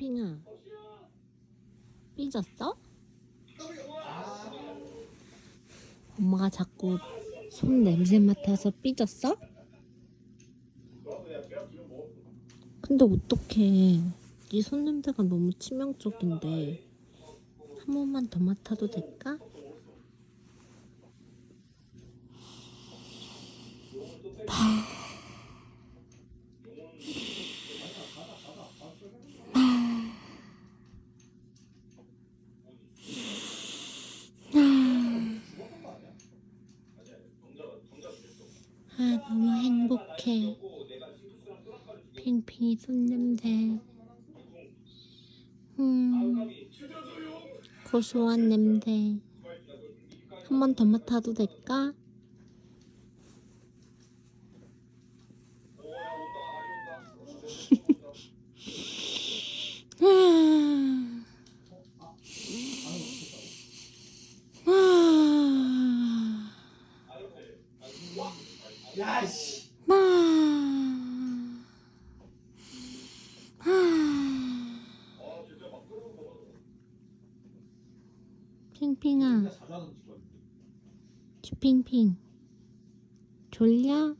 핑핑아 삐졌어? 엄마가 자꾸 손 냄새 맡아서 삐졌어? 근데 어떡해 네 손 냄새가 너무 치명적인데 한 번만 더 맡아도 될까? 아 너무 행복해. 핑핑이 손 냄새. 음 고소한 냄새. 한 번 더 맡아도 될까? 야씨. 마. 아. 핑핑아. 쥐핑핑. 졸려?